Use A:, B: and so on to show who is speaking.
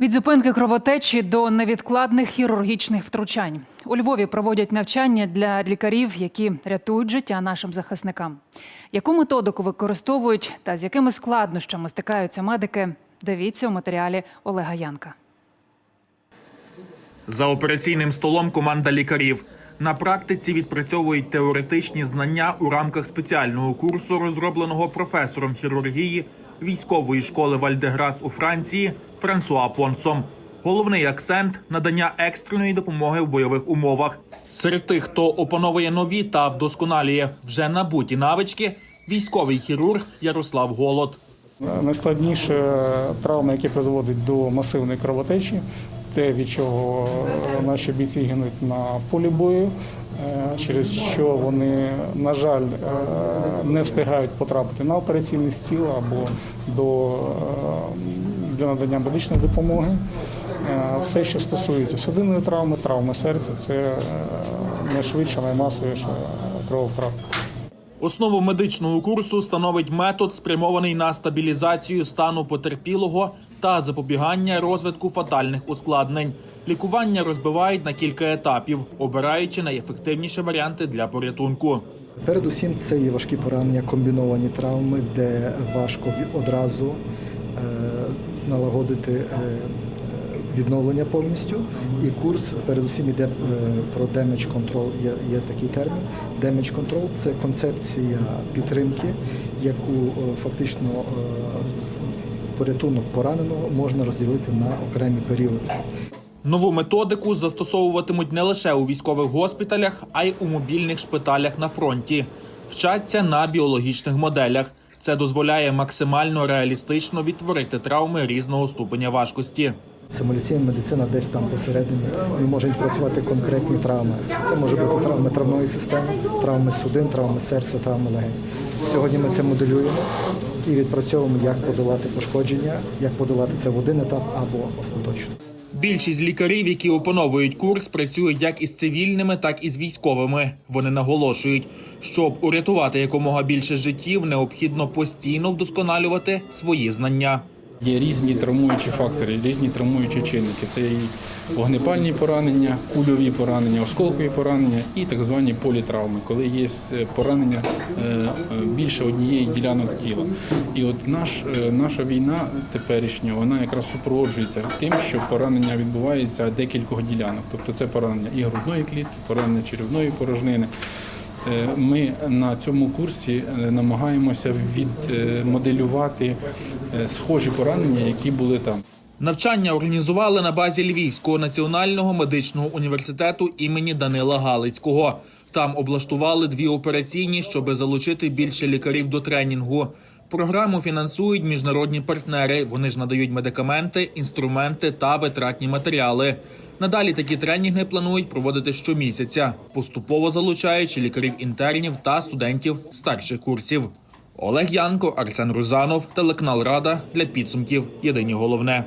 A: Від зупинки кровотечі до невідкладних хірургічних втручань у Львові проводять навчання для лікарів, які рятують життя нашим захисникам. Яку методику використовують та з якими складнощами стикаються медики? Дивіться у матеріалі Олега Янка.
B: За операційним столом команда лікарів. На практиці відпрацьовують теоретичні знання у рамках спеціального курсу, розробленого професором хірургії військової школи Вальдеграс у Франції Франсуа Понсом. Головний акцент надання екстреної допомоги в бойових умовах. Серед тих, хто опановує нові та вдосконалює вже набуті навички, військовий хірург Ярослав Голод.
C: Найскладніше травми, які призводять до масивної кровотечі, те, від чого наші бійці гинуть на полі бою, е, через що вони, на жаль, е, не встигають потрапити на операційний стіл або до, е, для надання медичної допомоги. Е, Все, що стосується судинної травми, травми серця, це е, найшвидша, наймасовіша крововтрата.
B: Основу медичного курсу становить метод, спрямований на стабілізацію стану потерпілого та запобігання розвитку фатальних ускладнень. Лікування розбивають на кілька етапів, обираючи найефективніші варіанти для порятунку.
D: Передусім, це є важкі поранення, комбіновані травми, де важко одразу е, налагодити е, відновлення повністю. І курс передусім йде е, про damage control, є, є такий термін. Damage control – це концепція підтримки, яку е, фактично е, порятунок пораненого можна розділити на окремі періоди.
B: Нову методику застосовуватимуть не лише у військових госпіталях, а й у мобільних шпиталях на фронті. Вчаться на біологічних моделях. Це дозволяє максимально реалістично відтворити травми різного ступеня важкості.
D: Симуляційна медицина десь там посередині не можуть працювати конкретні травми. Це може бути травми травної системи, травми судин, травми серця, травми легень. Сьогодні ми це моделюємо і відпрацьовуємо, як подолати пошкодження, як подолати це в один етап або остаточно.
B: Більшість лікарів, які опановують курс, працюють як із цивільними, так і з військовими. Вони наголошують, щоб урятувати якомога більше життів, необхідно постійно вдосконалювати свої знання.
E: Є різні травмуючі фактори, різні травмуючі чинники. Це і вогнепальні поранення, кульові поранення, осколкові поранення і так звані політравми, коли є е, поранення е, е, більше однієї ділянок тіла. І от наш, наша війна теперішня, вона якраз супроводжується тим, що поранення відбувається декількох ділянок. Тобто це поранення і грудної клітки, поранення черевної порожнини. Е, Ми на цьому курсі е, намагаємося відмоделювати е, схожі поранення, які були там.
B: Навчання організували на базі Львівського національного медичного університету імені Данила Галицького. Там облаштували дві операційні, щоб залучити більше лікарів до тренінгу. Програму фінансують міжнародні партнери. Вони ж надають медикаменти, інструменти та витратні матеріали. Надалі такі тренінги планують проводити щомісяця, поступово залучаючи лікарів інтернів та студентів старших курсів. Олег Янко, Арсен Рузанов, телеканал Рада для підсумків. Єдині головне.